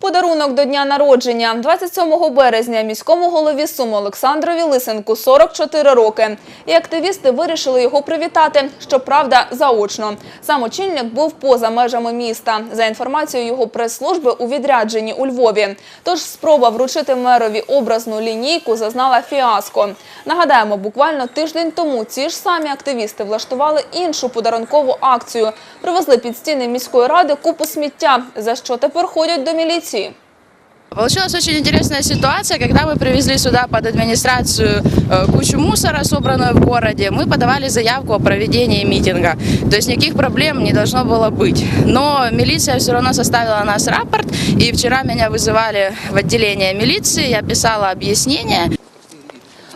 Подарунок до дня народження 27 березня міському голові Суми Олександрові Лисенку 44 роки. І активісти вирішили його привітати, щоправда, заочно. Сам очільник був поза межами міста. За інформацією його прес-служби у відрядженні у Львові. Тож спроба вручити мерові образну лінійку зазнала фіаско. Нагадаємо, буквально тиждень тому ці ж самі активісти влаштували іншу подарункову акцію. Привезли під стіни міської ради купу сміття, за що тепер ходять до міліції. Получилась очень интересная ситуация, когда мы привезли сюда под администрацию э, кучу мусора, собранную в городе, мы подавали заявку о проведении митинга. То есть никаких проблем не должно было быть. Но милиция все равно составила нас рапорт, и вчера меня вызывали в отделение милиции, я писала объяснение.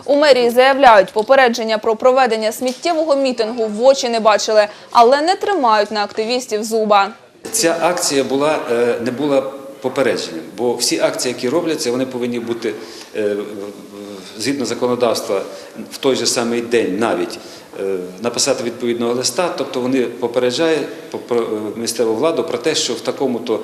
У мерії заявляють, попередження про проведення сміттєвого мітингу в очі не бачили, але не тримають на активістів зуба. Ця акція була, е, не була попередженням, бо всі акції, які робляться, вони повинні бути е, згідно законодавства в той же самий день навіть е, написати відповідного листа, тобто вони попереджають по- місцеву владу про те, що в такому-то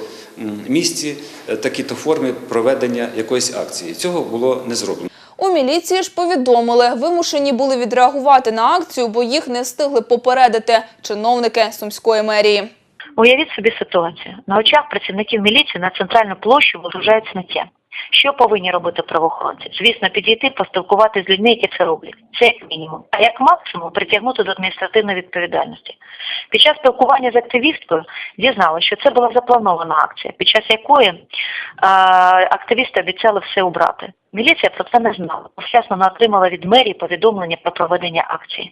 місці е, такі-то форми проведення якоїсь акції. Цього було не зроблено. У міліції ж повідомили, вимушені були відреагувати на акцію, бо їх не встигли попередити чиновники сумської мерії. Уявіть собі ситуацію. На очах працівників міліції на центральну площу вигружають сміття. Що повинні робити правоохоронці? Звісно, підійти, поспілкуватися з людьми, які це роблять. Це як мінімум. А як максимум притягнути до адміністративної відповідальності. Під час спілкування з активісткою дізналася, що це була запланована акція, під час якої е, активісти обіцяли все убрати. Міліція про це не знала. Вчасно не отримала від мерії повідомлення про проведення акції.